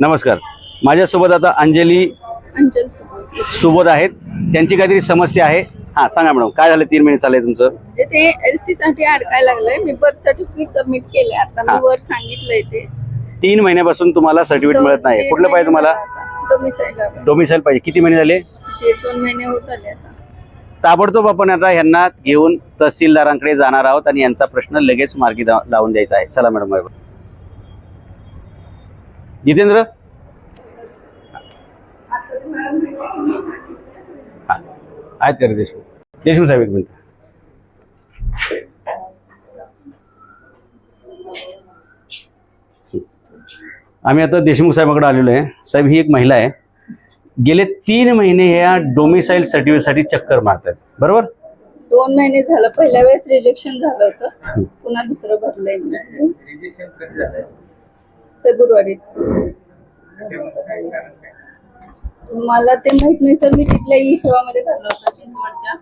नमस्कार. माझ्यासोबत आता अंजली अंजल सुबोध. आहेत. त्यांची काहीतरी समस्या आहे. हां सांगा मॅडम काय झालं? तीन महिने चाललंय तुमचं. ते एलसी साठी अडकायला लागलंय. मी बर्थ सर्टिफिकेट सबमिट केले आता हा. वर सांगितलंय ते. तीन महिन्यापासून तुम्हाला सर्टिफिकेट मिळत नाही. कुठलं पाहिजे तुम्हाला? डोमिसाईल डोमिसाईल पाहिजे. किती महिने झाले? ते दोन महिने होत आले आता. ताबडतोब आपण आता ह्यांना घेऊन तहसीलदारांकडे जाणार आहोत आणि यांचा प्रश्न लगेच मार्गी दा- लावून द्यायचा आहे. चला मॅडम बरोबर जितेंद्र? आहेत का रे देशमुख? देशमुख साहेब एक मिनिट. आम्ही आता देशमुख साहेबाकडे आलेलो आहे. साहेब ही एक महिला आहे. गेले तीन महिने ह्या डोमिसाईल सर्टिफिकेटसाठी चक्कर मारतात बरोबर? दोन महिने झालं. पहिल्या वेळेस रिजेक्शन झालं होतं. पुन्हा दुसरं भरलंय. मी फेब्रुवारीत. मला ते माहीत नाही सर मी तिथल्या ई सेवामध्ये भरलं होतं चिंचवडच्या.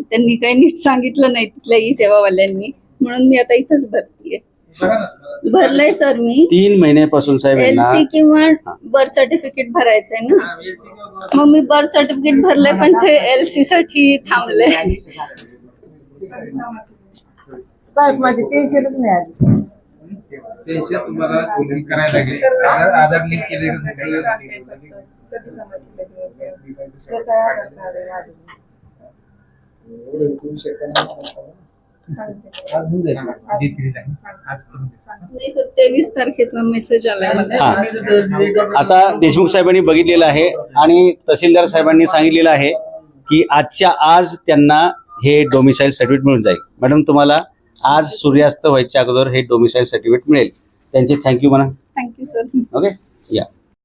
त्यांनी काही नीट सांगितलं नाही तिथल्या ई सेवावाल्यांनी म्हणून मी आता इथंच भरतीये. भरलंय सर मी. तीन महिन्यापासून साहेब एलसी किंवा बर्थ सर्टिफिकेट भरायचंय ना. मग मी बर्थ सर्टिफिकेट भरलंय पण ते एलसी साठी थांबलंय. साहेब माझी पेन्शनच नाही आली पेन्शन तुम्हाला लिंक करायला लागेल. आधार आधार लिंक केले तेवीस तारखेचा मेसेज आलाय मला. हा. आता देशमुख साहेबांनी बघितलेलं आहे आणि तहसीलदार साहेबांनी सांगितलेलं आहे की आजच्या आज त्यांना हे डोमिसाईल सर्टिफिकेट मिळून जाईल. मॅडम तुम्हाला आज सूर्यास्त व्हायच्या अगोदर हे डोमिसाईल सर्टिफिकेट मिळेल. त्यांचे थँक्यू म्हणा. थँक्यू सर ओके या.